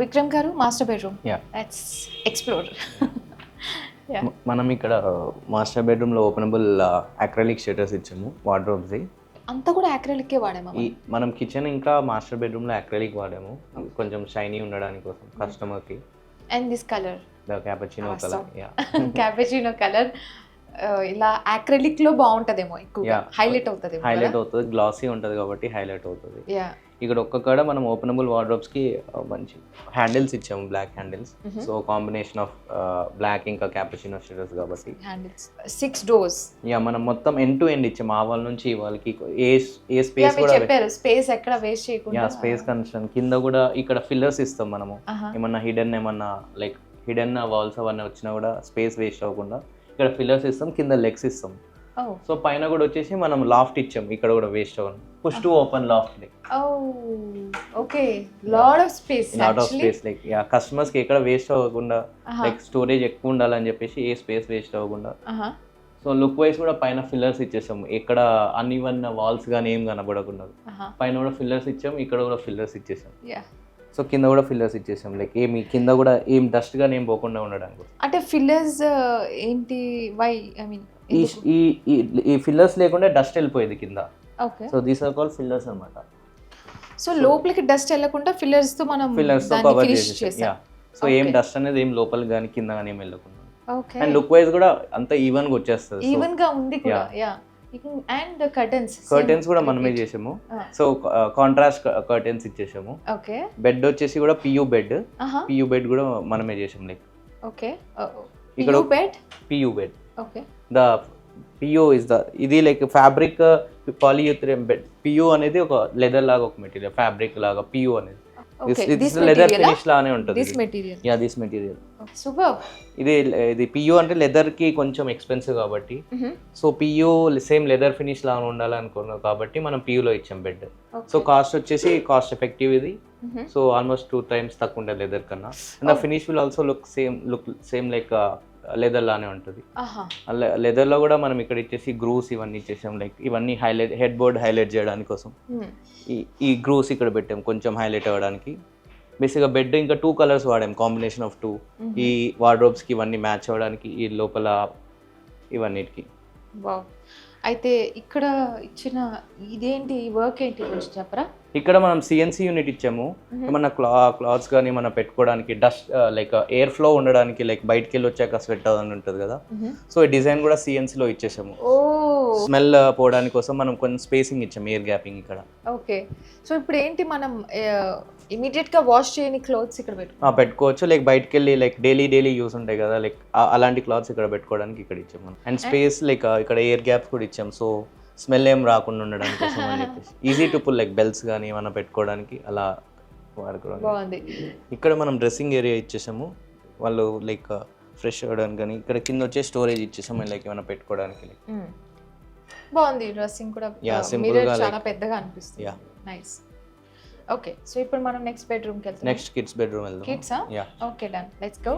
విక్రమ్ గారు master bedroom. Let's explore మనం ఇక్కడ మాస్టర్ బెడ్రూమ్లో ఓపెనబుల్ అక్రలిక్ షటర్స్ ఇచ్చాము వార్డ్రోబ్స్ అంతా కూడా యాక్రిలిక్కే వాడామా మనం? కిచెన్ ఇంకా మాస్టర్ బెడ్రూమ్లో అక్రలిక్ వాడాము. కొంచెం షైనీ ఉండడానికి కోసం కస్టమర్కి and this colour cappuccino colour yeah cappuccino colour ఇలా యాక్రిలిక్లో బాగుంటదేమో ఎక్కువ. హైలైట్ అవుతదేమో హైలైట్ అవుతుంది గ్లాసీ ఉంటుంది కాబట్టి హైలైట్ అవుతుంది. యా ఇక్కడ ఒక్క కాడ మనం ఓపెనబుల్ వార్డ్రోబ్స్కి మంచి హ్యాండిల్స్ ఇచ్చాము black handles. So combination of black ఇంకా క్యాపచినో షటర్స్ కాబట్టి. హ్యాండిల్స్ సిక్స్ డోర్స్ యా మనం మొత్తం ఎండ్ టు ఎండ్ ఇచ్చాము. ఆ వాళ్ళ నుంచి ఈ వాళ్ళకి ఏ ఏ యా స్పేస్ కూడా చెప్పారు. స్పేస్ ఎక్కడ వేస్ట్ యా చేయకుండా స్పేస్ కన్స్ట్రక్షన్ కింద కూడా ఇక్కడ ఫిల్లర్స్ ఇస్తాం మనము. ఆహా. ఏమన్నా హిడెన్ ఏమన్నా లైక్ హిడెన్ వాల్స్ అవన్నీ వచ్చినా కూడా స్పేస్ వేస్ట్ అవ్వకుండా ఇక్కడ ఫిల్లర్స్ ఇస్తాం కింద లెగ్స్ ఇస్తాం. సో పైన కూడా వచ్చేసి మనం లాఫ్ట్ ఇచ్చాం ఇక్కడ కూడా వేస్ట్ అవ్వను push to open loft like okay. Lot of space lot of space like yeah కస్టమర్స్కి ఎక్కడ వేస్ట్ అవ్వకుండా లైక్ స్టోరేజ్ ఎక్కువ ఉండాలని చెప్పేసి ఏ స్పేస్ వేస్ట్ అవ్వకుండా. సో లుక్ వైస్ కూడా పైన ఫిల్లర్స్ ఇచ్చేసాం ఎక్కడ అన్ఈవన్ వాల్స్ కానీ ఏం కనబడకుండా. పైన కూడా ఫిల్లర్స్ ఇచ్చాం ఇక్కడ కూడా ఫిల్లర్స్ ఇచ్చేసాం. సో కింద కూడా ఫిల్లర్స్ ఇచ్చేసాం. లైక్ ఏమి కింద కూడా ఏం డస్ట్ గానీ ఏం పోకుండా ఉండడానికి అంటే ఫిల్లర్స్ ఏంటి వై ఐ మీన్ ఈ ఈ ఈ- ఫిల్లర్స్ లేకుండా డస్ట్ వెళ్ళిపోయేది కింద. Okay so these are call fillers అనమాట సో లోపలికి డస్ట్ వెళ్ళకుండా ఫిల్లర్స్తో మనం ఫిల్లర్స్తో కవర్ చేసేసాం. సో ఏం. డస్ట్ అనేది ఏం లోపలికి కానీ కింద కానీ ఏం వెళ్ళకుండా. ఓకే అండ్ లుక్ వైజ్ కూడా అంత ఈవెన్గా వచ్చేస్తుంది. ఈవెన్గా ఉంది కూడా. యా అండ్ కర్టన్స్ కర్టెన్స్ కూడా మనమే చేసాము. సో కాంట్రాస్ట్ కర్టెన్స్ ఇచ్చేసాము. ఓకే బెడ్ వచ్చేసి కూడా పియూ బెడ్ పియూ బెడ్ కూడా మనమే చేసాం లైక్ ఓకే ఇక్కడ bed PU bed okay the PU is the ఇది like fabric polyurethane bed PU అనేది ఒక లెదర్ లాగా ఒక మెటీరియల్ ఫ్యాబ్రిక్ లాగా పియూ అనేది. లెదర్ ఫినిష్ లానే ఉంటుంది this material yeah this material super ఇది ఇది పియూ అంటే లెదర్కి కొంచెం ఎక్స్పెన్సివ్ కాబట్టి. So PU same leather finish లాగా ఉండాలనుకున్నాం కాబట్టి మనం పియూలో ఇచ్చాం బెడ్ సో కాస్ట్ వచ్చేసి కాస్ట్ ఎఫెక్టివ్ ఇది. సో ఆల్మోస్ట్ టూ టైమ్స్ తక్కువ ఉంటుంది లెదర్ కన్నా. And. Finish will also look same look same like leather లానే ఉంటుంది. ఆహా. లెదర్లో కూడా మనం ఇక్కడ ఇచ్చేసి గ్రూస్ ఇవన్నీ ఇచ్చేసాం. లైక్ ఇవన్నీ హైలైట్ హెడ్ బోర్డ్ హైలైట్ చేయడానికి కోసం. ఈ ఈ గ్రూస్ ఇక్కడ పెట్టాం కొంచెం హైలైట్ అవ్వడానికి. బేసిక్గా బెడ్ ఇంకా టూ కలర్స్ వాడాం కాంబినేషన్ ఆఫ్ టూ. ఈ wardrobes కి ఇవన్నీ మ్యాచ్ అవ్వడానికి ఈ లోపల ఇవన్నిటికి. అయితే ఇక్కడ ఇచ్చిన ఇదేంటి వర్క్ ఏంటి కొంచెం చెప్పరా? ఇక్కడ మనం సిఎన్సి యూనిట్ ఇచ్చాము. ఏమన్నా క్లా క్లాత్స్ కానీ మనం పెట్టుకోవడానికి డస్ట్ లైక్ ఎయిర్ ఫ్లో ఉండడానికి లైక్ బయటికి వెళ్ళి వచ్చాక స్వెట్ అవ్వదని ఉంటుంది కదా. సో ఈ డిజైన్ కూడా సిఎన్సిలో ఇచ్చేసాము. స్మెల్ పోవడానికి కోసం మనం కొంచెం స్పేసింగ్ ఇచ్చాము ఎయిర్ గ్యాపింగ్ ఇక్కడ. ఓకే. సో ఇప్పుడు ఏంటి మనం ఇమీడియట్గా వాష్ చేయని క్లోత్స్ ఇక్కడ పెట్టు ఆ, పెట్టుకోవచ్చు. లైక్ బయటకు వెళ్ళి లైక్ డైలీ డైలీ యూస్ ఉంటాయి కదా. లైక్ అలాంటి క్లాత్స్ ఇక్కడ పెట్టుకోవడానికి ఇక్కడ ఇచ్చాం మనం. అండ్ స్పేస్ లైక్ ఇక్కడ ఎయిర్ గ్యాప్స్ కూడా ఇచ్చాం సో స్మెల్ ఏం రాకుండా ఉండడానికి కోసం అని చెప్పేసి. Easy to pull like belts కానీ ఏమైనా పెట్టుకోవడానికి అలా వాడుకోవడానికి. బాగుంది. ఇక్కడ మనం డ్రెస్సింగ్ ఏరియా ఇచ్చేసాము. వాళ్ళు లైక్ ఫ్రెష్ అవ్వడానికి కానీ ఇక్కడ కింద వచ్చే స్టోరేజ్ ఇచ్చేసాము లైక్ ఏమైనా పెట్టుకోవడానికి లైక్. బాగుంది డ్రెస్సింగ్ కూడా. గా చాలా పెద్దగా అనిపిస్తుంది. Yeah. నైస్ ఓకే సో ఇప్పుడు మనం నెక్స్ట్ బెడ్రూమ్కి వెళ్తాం నెక్స్ట్ కిడ్స్ బెడ్రూమ్ వెళ్దాం కిడ్సా yeah okay done let's go